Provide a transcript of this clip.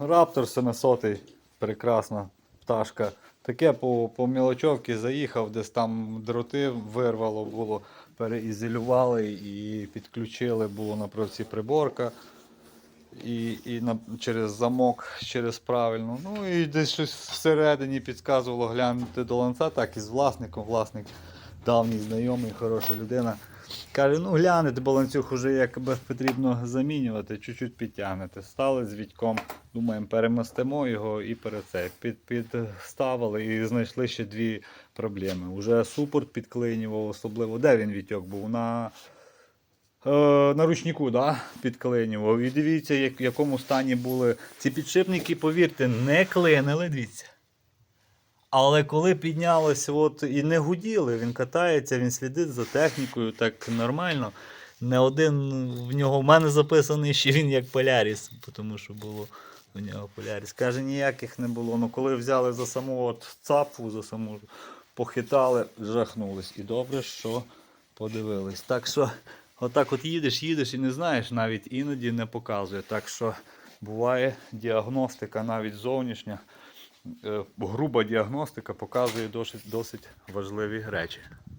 Раптор 700, прекрасна пташка. Таке по, по мілочовці заїхав, десь там дроти вирвало було, переізолювали і підключили, було напроти приборка. І, і на, через замок, через правильно. Ну і десь щось всередині підказувало глянути до ланця, так і з власником. Власник давній знайомий, хороша людина. Каже, ну глянете, бо ланцюг уже якби потрібно замінювати, чуть-чуть підтягнете. Стали з Вітьком, думаємо, перемостимо його і перед це під, підставили і знайшли ще дві проблеми. Уже супорт підклинював, особливо. Де він Вітьок був? На, е, на ручнику, да? підклинював. І дивіться, в якому стані були ці підшипники, повірте, не клинили, дивіться. Але коли піднялось от, і не гуділи, він катається, він слідить за технікою так нормально. Не один в нього в мене записаний, що він як поляріс, тому що було у нього поляріс. Каже, ніяких не було. Ну коли взяли за саму от цапу, за саму похитали, жахнулись. І добре, що подивились. Так що, отак от їдеш, їдеш і не знаєш, навіть іноді не показує. Так що буває діагностика навіть зовнішня груба діагностика показує досить, досить важливі речі.